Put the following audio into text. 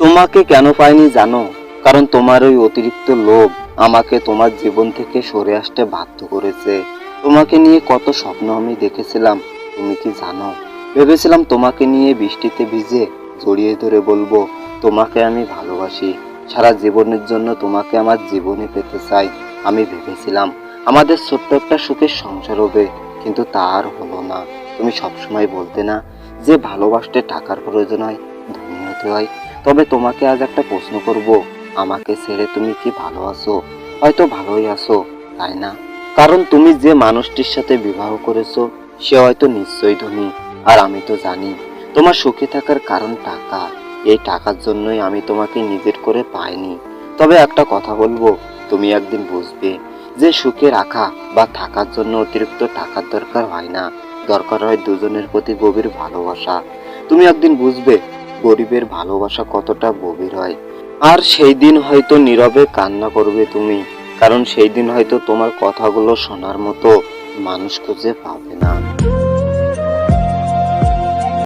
তোমাকে কেন পাইনি জানো? কারণ তোমার ওই অতিরিক্ত লোভ আমাকে তোমার জীবন থেকে সরে আসতে বাধ্য করেছে। তোমাকে নিয়ে কত স্বপ্ন আমি দেখেছিলাম, তুমি কি জানো? ভেবেছিলাম তোমাকে নিয়ে বৃষ্টিতে ভিজে জড়িয়ে ধরে বলব, তোমাকে আমি ভালোবাসি। সারা জীবনের জন্য তোমাকে আমার জীবনে পেতে চাই, আমি ভেবেছিলাম। আমাদের ছোট্ট একটা সুখের সংসার হবে, কিন্তু তা আর হলো না। তুমি সবসময় বলতে না যে ভালোবাসতে টাকার প্রয়োজন হয়, ধনী হতে হয়। তবে তোমাকে আজ একটা প্রশ্ন করব। আমাকে ছেড়ে তুমি কি ভালো আছো? হয়তো ভালোই আছো, তাই না? কারণ তুমি যে মানুষটির সাথে বিবাহ করেছ, সে হয়তো নিশ্চয়ই ধনী। আর আমি তো জানি, তোমার সুখে থাকার কারণ টাকা। এই টাকার জন্যই আমি তোমাকে নিজের করে পাইনি। তবে একটা কথা বলব, তুমি একদিন বুঝবে যে সুখে রাখা বা থাকার জন্য অতিরিক্ত টাকার দরকার হয় না। দরকার হয় দুজনের প্রতি গভীর ভালোবাসা। তুমি একদিন বুঝবে গরিবের ভালোবাসা কতটা গভীর হয়? আর সেই দিন হয়তো নীরবে কান্না করবে তুমি, কারণ সেই দিন হয়তো তোমার কথাগুলো শোনার মতো মানুষ খুঁজে পাবে না।